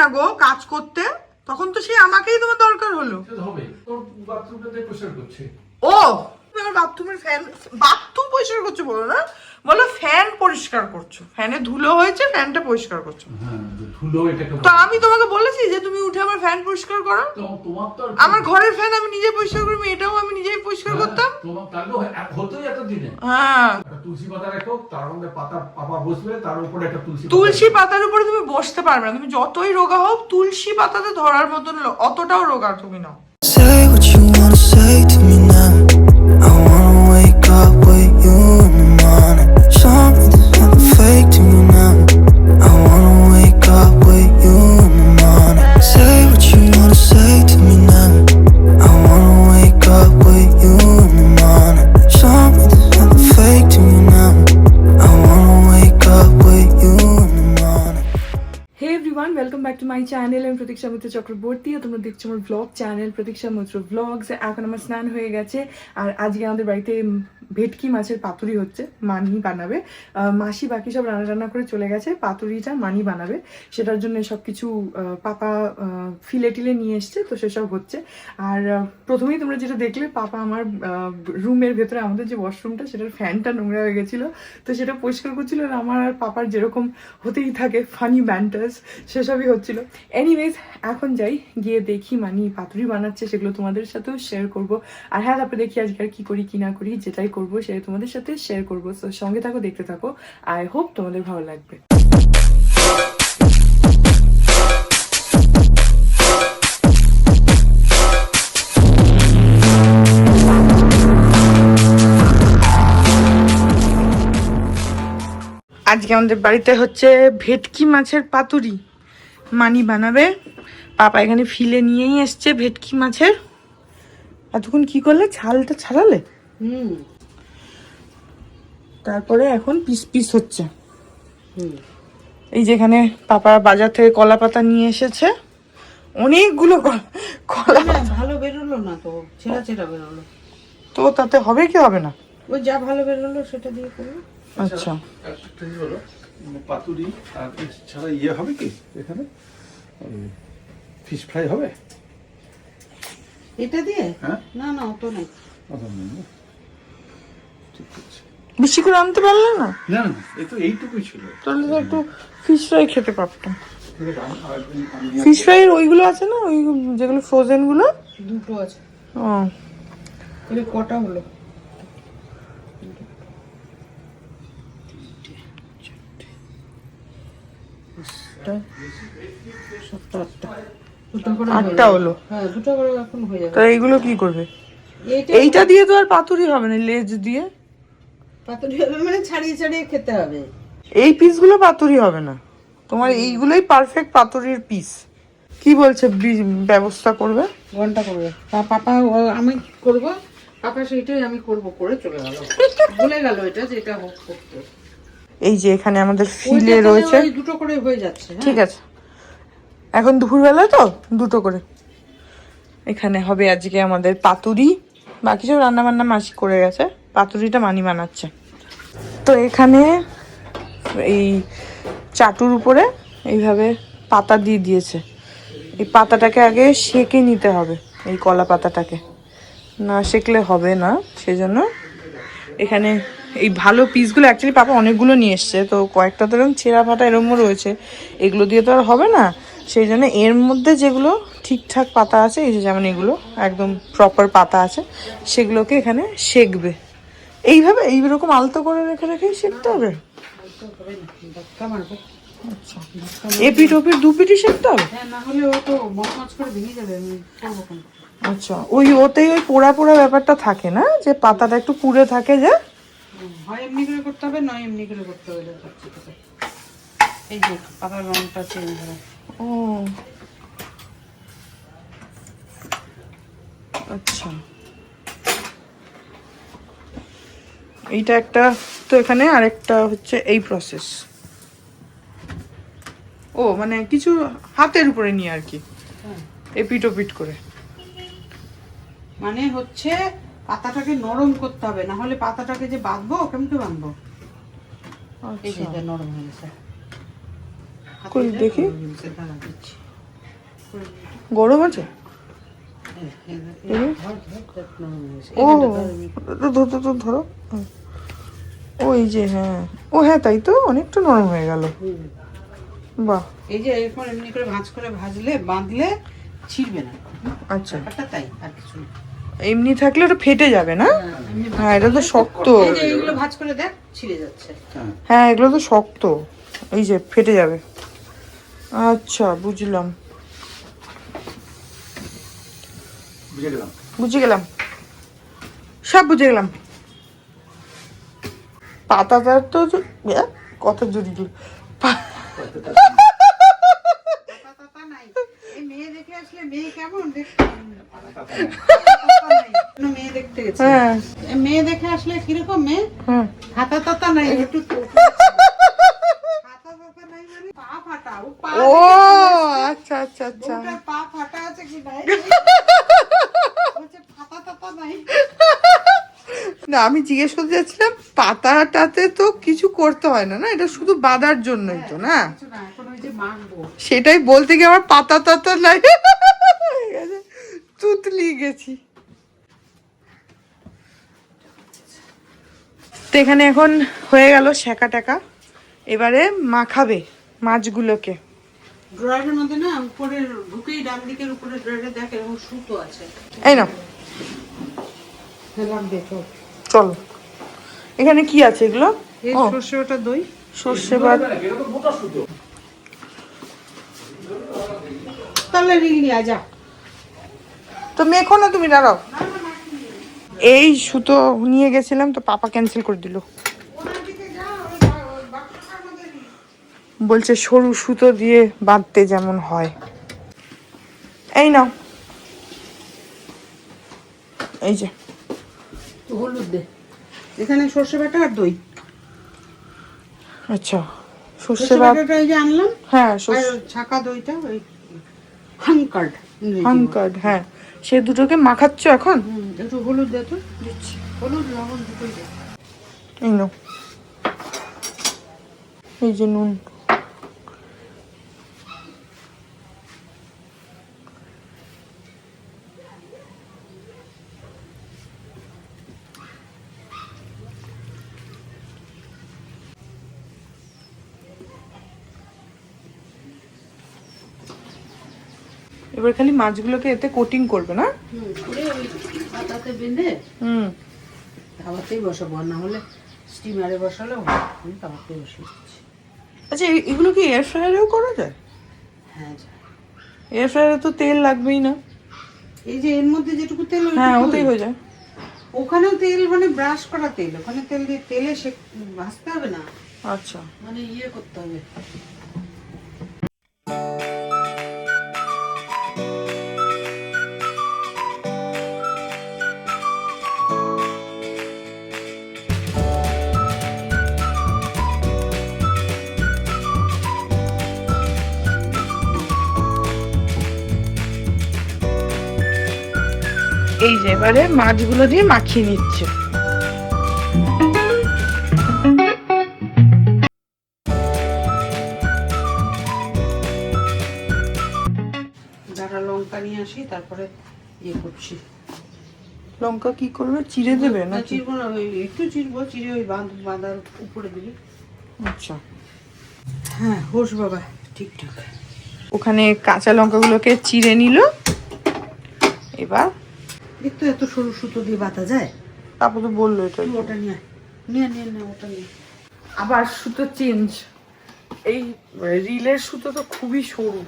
না গো কাজ করতে। তখন তো সে আমাকেই তোমার দরকার হলো। সে হবে তোর বাথরুমটাতে পরিষ্কার করছে। ও আমার বাথরুমের ফ্যান বাথরুম পরিষ্কার করছে বলো না? বলো ফ্যান পরিষ্কার করছ। ফ্যানে ধুলো হয়েছে ফ্যানটা পরিষ্কার করছ। হ্যাঁ ধুলো এটাকে তো আমি তোমাকে বলেছি যে তুমি উঠে আমার ফ্যান পরিষ্কার করো। আমার ঘরের ফ্যান আমি নিজে পরিষ্কার করি এটাও আমি নিজেই পরিষ্কার করতাম। হ্যাঁ, তাহলে হ্যাঁ, হতোই এতদিনে। হ্যাঁ। একটা তুলসী পাতা রেখো তার মধ্যে পাতা পাপা বসবে তার উপরে একটা তুলসী পাতা তুলসী পাতার উপরে তুমি বসতে পারবে না। তুমি যতই রোগা হোক তুলসী পাতাতে ধরার মতন লো- অতটাও রোগা তুমি নাও। Welcome back to my channel আমি প্রতীক্ষা মিত্র চক্রবর্তী তোমরা দেখছ আমার ব্লগ চ্যানেল প্রতীক্ষা মিত্র ব্লগস এখন আমার স্নান হয়ে গেছে আর আজকে আমাদের বাড়িতে ভেটকি মাছের পাতুরি হচ্ছে, মানি বানাবে। মাসি বাকি সব রান্না রান্না করে চলে গেছে, পাতুরিটা মানি বানাবে। সেটার জন্য সব কিছু পাপা ফিলে টিলে নিয়ে এসছে, তো সেসব হচ্ছে। আর প্রথমেই তোমরা যেটা দেখলে, পাপা আমার রুমের ভেতরে আমাদের যে ওয়াশরুমটা সেটার ফ্যানটা নোংরা হয়ে গেছিল। তো সেটা পরিষ্কার করছিল আর আমার আর পাপার যেরকম হতেই থাকে ফানি ব্যান্টার্স সেসবই হচ্ছিল। এনিওয়েজ এখন যাই, গিয়ে দেখি মানি পাতুরি বানাচ্ছে, সেগুলো তোমাদের সাথেও শেয়ার করব। আর হ্যাঁ তারপরে দেখি আজকে আর কি করি, কি না করি, যেটাই করব সেটা তোমাদের সাথে শেয়ার করব। তো সঙ্গে থাকো, দেখতে থাকো। আই হোপ তোমাদের ভালো লাগবে। আজকে আমাদের বাড়িতে হচ্ছে ভেটকি মাছের পাতুরি। মানি বানাবে। পাপা এখানে ফিলে নিয়েই এসছে ভেটকি মাছের। এতক্ষণ কি করলে? ছালটা ছাড়ালে? তারপরে এখন পিস পিস হচ্ছে। এই যেখানে পাপা বাজার থেকে কলা পাতা নিয়ে এসেছে। অনেকগুলো কলা ভালো বেরোলো না তো ছেঁড়া ছেঁড়া বেরোলো। তো তাতে হবে কি হবে না? ওই যা ভালো বেরোলো সেটা দিয়ে করব। আচ্ছা। হলো পাতুরি আর ছাড়া ইয়ে হবে কি এখানে? ফিশ ফ্রাই হবে? এটা দিয়ে? হ্যাঁ। না না অত নেই। না? ঠিক আছে। বেশি করে আনতে পারলে না? না না এই তো এইটুকুই ছিল। তাহলে তো একটু ফিশ ফ্রাই খেতে পারতাম। ফিশ ফ্রাইয়ের ওইগুলো আছে না? ওই যেগুলো ফ্রোজেনগুলো? দুটো আছে। ও। এটা কটা হলো? সাতটা আটটা। হয়ে আটটা হলো। হ্যাঁ দুটো করে এখন হয়ে যাবে। তো এইগুলো কি করবে? এইটা দিয়ে তো আর পাতুরি হবে না লেজ দিয়ে? পাতুরি হবে মানে ছাড়িয়ে ছাড়িয়ে খেতে হবে। এই পিসগুলো পাতুরি হবে না। তোমার এইগুলোই পারফেক্ট পাতুরির পিস কি বলছে ব্যবস্থা করবে? ঘণ্টা করবে। পাপা আমি করব? পাপা সেইটাই আমি করব করে চলে গেল। ভুলে গেল এটা যে এটা হোক করতে। এই যে এখানে আমাদের ফিলে রয়েছে। দুটো করে হয়ে যাচ্ছে হ্যাঁ। ঠিক আছে। এখন দুপুরবেলা তো? দুটো করে। এখানে হবে আজকে আমাদের পাতুরি। বাকি সব রান্না বান্না মাসি করে গেছে। পাতুরিটা মানি বানাচ্ছে। তো এখানে এই চাটুর উপরে এইভাবে পাতা দিয়ে দিয়েছে। এই পাতাটাকে আগে সেকে নিতে হবে এই কলা পাতাটাকে। না সেকলে হবে না সেজন্য এখানে এই ভালো পিসগুলো অ্যাকচুয়ালি পাপা অনেকগুলো নিয়ে এসছে। তো কয়েকটা তো এরকম ছেঁড়া ফাটা এরকমও রয়েছে। এগুলো দিয়ে তো আর হবে না। সেই জন্য এর মধ্যে যেগুলো ঠিকঠাক পাতা আছে এই যে যেমন এগুলো একদম প্রপার পাতা আছে সেগুলোকে এখানে সেকবে। এইভাবে এইরকম আলতো করে রেখে রেখেই সেকতে হবে? আচ্ছা। এপিট ওপিট দু পিটি সেকতে হবে? হ্যাঁ আচ্ছা ওই ওতেই ওই পোড়া পোড়া ব্যাপারটা থাকে না? যে পাতাটা একটু পুড়ে থাকে যে? হয় এমনি করে করতে হবে নয় এমনি করে করতে হবে। এই যে পাতার রংটা চেঞ্জ হবে ও। আচ্ছা। এইটা একটা তো এখানে আরেকটা হচ্ছে এই প্রসেস ও মানে কিছু হাতের উপরে নিয়ে আর কি। হ্যাঁ। এপিট ওপিট করে। মানে হচ্ছে পাতাটাকে নরম করতে হবে না হলে পাতাটাকে যে বাঁধবো কেমন বাঁধবো। এই যে আচ্ছা। নরম হয়ে কই দেখি? হয়ে দিই। গরম আছে? নরম হয়ে। ও এইখানটা ধরো। ওই যে হ্যাঁ। ও হ্যাঁ তাই তো অনেকটা নরম হয়ে গেল। বাহ। এই যে এরকম এমনি করে ভাঁজ করে ভাজলে বাঁধলে ছিড়বে না। আচ্ছা। তাই আর কিছু না। এমনি থাকলে ওটা ফেটে যাবে না? হ্যাঁ, হ্যাঁ এটা তো শক্ত। করে দেখ ছিঁড়ে যাচ্ছে। হ্যাঁ। হ্যাঁ এগুলো তো শক্ত। এই যে ফেটে যাবে। আচ্ছা বুঝলাম। বুঝে গেলাম। গেলাম। সব বুঝে গেলাম। পাতাটার তো কত জড়ি গেল এই মেয়ে দেখে আসলে মেয়ে কেমন দেখতে পাতা নাই। কোনো মেয়ে হ্যাঁ। মেয়ে দেখে আসলে কীরকম মেয়ে? হ্যাঁ হাতা তাতা নাই একটু। তাতা মানে ও আচ্ছা আচ্ছা আচ্ছা। পা ফাটা আছে কি নাই? ফাটা তাতা নাই। না আমি জিজ্ঞেস করতে যাচ্ছিলাম পাতাটাতে তো কিছু করতে হয় না না? এটা শুধু বাঁধার জন্যই তো না? কিছু না এখন ওই যে মাখবো। সেটাই বলতে গিয়ে আমার পাতা হয়ে গেছে। তুতলি গেছি। তো এখানে এখন হয়ে গেল শেখা টেকা। এবারে মাখাবে মাছগুলোকে। ড্রয়ারের মধ্যে না উপরে ঢুকেই ডান দিকের উপরে ড্রয়ারে দেখ এরকম সুতো আছে। এই না চলো। এখানে কি আছে এগুলো? সর্ষে ওটা দই। সর্ষে বাদ এটা তো মোটা সুতো। তাহলে নিয়ে যা। তো মেখো না তুমি দাঁড়াও। এই সুতো নিয়ে গেছিলাম তো পাপা ক্যান্সেল করে দিল। বলছে সরু সুতো দিয়ে বাঁধতে যেমন হয়। এই নাও। এই যে। হলুদ দে। এখানে সর্ষে বাটা আর দই। আচ্ছা সর্ষে বাটাটা এই যে আনলাম। হ্যাঁ ছাকা দইটা ওই হাঙ্কার্ড হানকার্ড হ্যাঁ। সে দুটোকে মাখাচ্ছ এখন? একটু হলুদ দে তো। দিচ্ছি। হলুদ লবণ দুটোই দে। এই নাও। এই যে নুন। এবার খালি মাছগুলোকে এতে কোটিং করবে না? পাতাতে বেঁধে হুম। তাওয়াতেই বসাবো না হলে স্টিমারে বসালেও হয় আমি তাওয়াতেই বসিয়ে আচ্ছা এগুলো কি এয়ার ফ্রায়ারেও করা যায়? হ্যাঁ। এয়ার ফ্রায়ারে তো তেল লাগবেই না। এই যে এর মধ্যে যেটুকু তেল হ্যাঁ ওতেই হয়ে যায়। ওখানেও তেল মানে ব্রাশ করা তেল। ওখানে তেল দিয়ে তেলে সে ভাজতে হবে না। আচ্ছা। মানে ইয়ে করতে হবে। এবারে মাছগুলো দিয়ে মাখিয়ে নিচ্ছে। যারা লঙ্কা নিয়ে আসি তারপরে ইয়ে করছি। লঙ্কা কি করবে? চিড়ে দেবে না চিরবো না ওই একটু চিরবো চিরে ওই বাঁধ বাঁধার উপরে দিবি। আচ্ছা। হ্যাঁ হোস বাবা ঠিকঠাক। ওখানে কাঁচা লঙ্কাগুলোকে চিড়ে নিল। এবার দেখতো এত সরু সুতো দিয়ে বাঁধা যায়। তারপর তো বলল এটা। ওটা নিয়ে আয়। নিয়ে নিয়ে নে ওটা নিয়ে আবার সুতো চেঞ্জ এই রিলের সুতো তো খুবই সরু।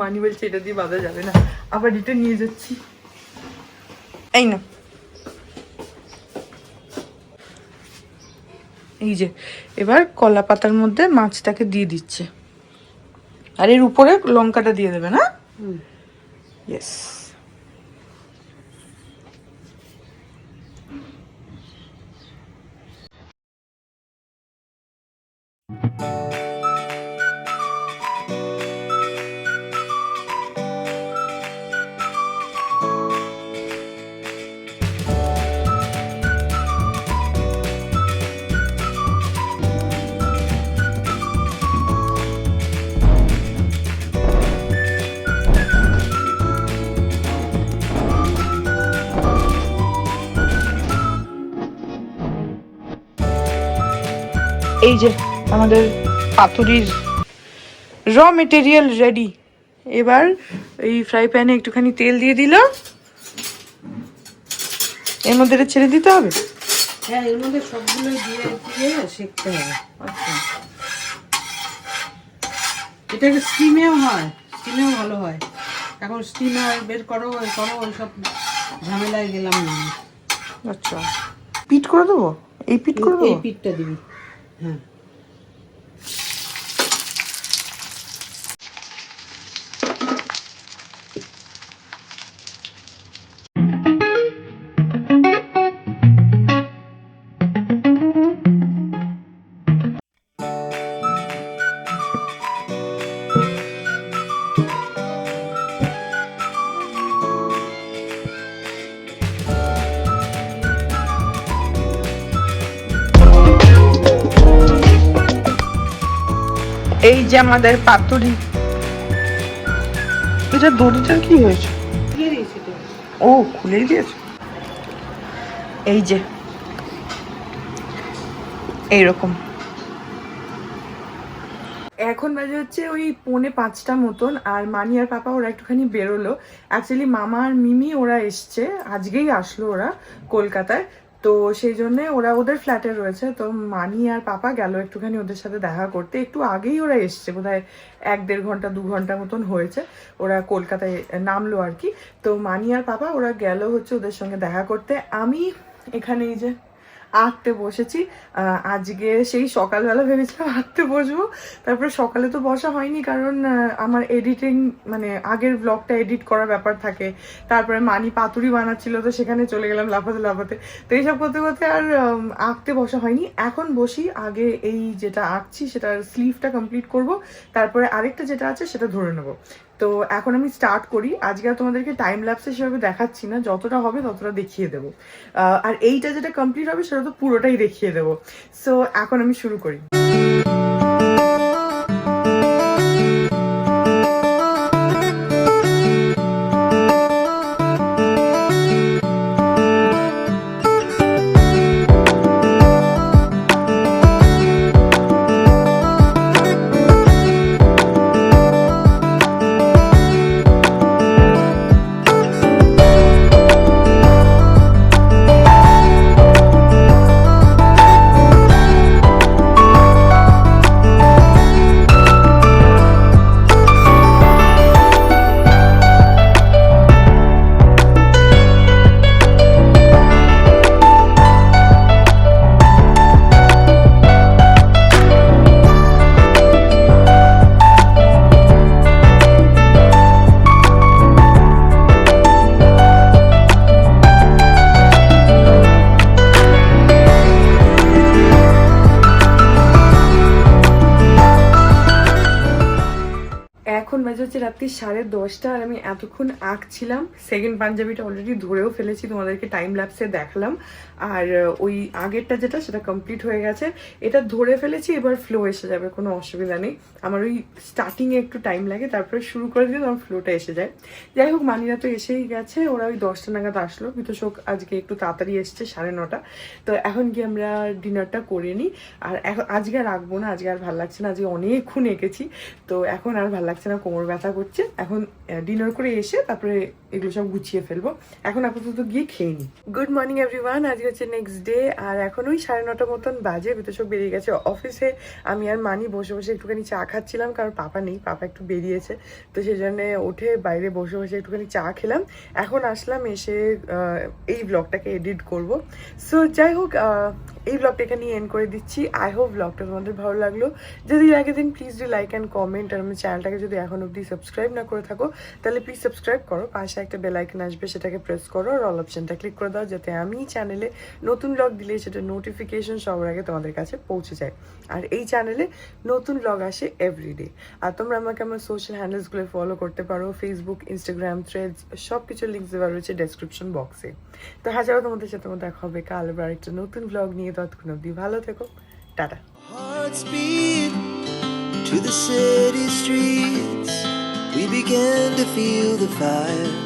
মানি বলছে এটা দিয়ে বাঁধা যাবে না। আবার এটা নিয়ে যাচ্ছি। এই না। এই যে এবার কলা পাতার মধ্যে মাছটাকে দিয়ে দিচ্ছে। আর এর উপরে লঙ্কাটা দিয়ে দেবে না? হুম। ইয়েস এই যে আমাদের পাতুরির র মেটেরিয়াল রেডি এবার এই ফ্রাই প্যানে একটুখানি তেল দিয়ে দিল। এর মধ্যে ছেড়ে দিতে হবে? হ্যাঁ এর মধ্যে সবগুলো দিয়ে দিয়ে শিখতে হবে। আচ্ছা। স্টিমেও হয় স্টিমেও ভালো হয়। এখন স্টিমে বের করো ওই করো ওই সব ঝামেলায় গেলাম না। আচ্ছা। পিট করে দেবো? এই পিট করে এই দেবো পিঠটা দিবি। হ্যাঁ এই যে আমাদের পাতুরি। এটা দড়িটার কি হয়েছে? ও খুলেই দিয়েছে। এই যে। এইরকম। এখন বাজে হচ্ছে ওই পৌনে পাঁচটা মতন আর মানি আর পাপা ওরা একটুখানি বেরোলো। অ্যাকচুয়ালি মামা আর মিমি ওরা এসছে আজকেই আসলো ওরা কলকাতায়। তো সেই জন্যে ওরা ওদের ফ্ল্যাটে রয়েছে। তো মানি আর পাপা গেল একটুখানি ওদের সাথে দেখা করতে। একটু আগেই ওরা এসছে, বোধহয় এক দেড় ঘণ্টা, দু ঘণ্টা মতন হয়েছে। ওরা কলকাতায় নামলো আর কি। তো মানি আর পাপা ওরা গেল হচ্ছে ওদের সঙ্গে দেখা করতে। আমি এখানে এই যে আঁকতে বসেছি। আজকে সেই সকালবেলা ভেবেছিলাম আঁকতে বসবো। তারপরে সকালে তো বসা হয়নি কারণ আমার এডিটিং মানে আগের ব্লগটা এডিট করার ব্যাপার থাকে। তারপরে মানি পাতুরি বানাচ্ছিল, তো সেখানে চলে গেলাম লাফাতে লাফাতে। তো এইসব করতে করতে আর আঁকতে বসা হয়নি। এখন বসি, আগে এই যেটা আঁকছি সেটার স্লিভটা কমপ্লিট করব। তারপরে আরেকটা যেটা আছে সেটা ধরে নেব। তো এখন আমি স্টার্ট করি। আজকে আর তোমাদেরকে টাইম ল্যাপসে সেভাবে দেখাচ্ছি না। যতটা হবে ততটা দেখিয়ে দেবো। আর এইটা যেটা কমপ্লিট হবে সেটা তো পুরোটাই দেখিয়ে দেবো। সো এখন আমি শুরু করি। বাজে হচ্ছে রাত্রি সাড়ে দশটা, আর আমি এতক্ষণ আঁকছিলাম সেকেন্ড পাঞ্জাবিটা অলরেডি ধরেও ফেলেছি, তোমাদেরকে টাইম ল্যাপসে দেখালাম। আর ওই আগেরটা যেটা, সেটা কমপ্লিট হয়ে গেছে। এটা ধরে ফেলেছি, এবার ফ্লো এসে যাবে, কোনো অসুবিধা নেই। আমার ওই স্টার্টিংয়ে একটু টাইম লাগে, তারপরে শুরু করে দিলে আমার ফ্লোটা এসে যায়। যাই হোক, মানিরা তো এসেই গেছে, ওরা ওই দশটা নাগাদ আসলো। বিতোষক আজকে একটু তাড়াতাড়ি এসছে, সাড়ে নটা। তো এখন কি আমরা ডিনারটা করে নিই। আর এখন আজকে আর রাখব না, আজকে আর ভালো লাগছে না, আজকে অনেকক্ষণ এঁকেছি। তো এখন আর ভালো লাগছে না, কোমর ব্যথা করছে এখন ডিনার করে এসে তারপরে এগুলো সব গুছিয়ে ফেলব। এখন আপাতত গিয়ে খেয়ে নিই গুড মর্নিং এভরিওয়ান আজ হচ্ছে নেক্সট ডে আর এখন ওই সাড়ে নটা মতন বাজে বিতোষক বেরিয়ে গেছে অফিসে আমি আর মানি বসে বসে একটুখানি চা খাচ্ছিলাম, কারণ পাপা নেই, পাপা একটু বেরিয়েছে। তো সেই জন্য উঠে বাইরে বসে বসে একটুখানি চা খেলাম। এখন আসলাম এসে এই ব্লগটাকে এডিট করব। সো যাই হোক এই ব্লগটা এখানে এন্ড করে দিচ্ছি। আই হোপ ব্লগটা তোমাদের ভালো লাগল। যদি লাগে দিন please do like and comment আর আমার চ্যানেলটাকে যদি এখন অবধি সাবস্ক্রাইব না করে থাকো, তাহলে প্লিজ সাবস্ক্রাইব করো। পাশে একটা বেল আইকন আসবে, সেটাকে প্রেস করো আর অল অপশনটা ক্লিক করে দাও, যাতে আমি চ্যানেলে নতুন ব্লগ দিলে সেটা নোটিফিকেশন সবার আগে তোমাদের কাছে পৌঁছে যায় আর এই চ্যানেলে নতুন ব্লগ আসে এভরিডে আর তোমরা আমাকে আমার সোশ্যাল হ্যান্ডেলসগুলো ফলো করতে পারো ফেসবুক ইনস্টাগ্রাম থ্রেডস সব কিছু লিঙ্ক দেওয়া রয়েছে ডেসক্রিপশন বক্সে তো হাজারো তোমাদের সাথে আমার দেখা হবে, কাল আবার একটা নতুন ব্লগ নিয়ে, ততক্ষণ অব্দি ভালো থেকো, tata to the city streets. We began to feel the fire.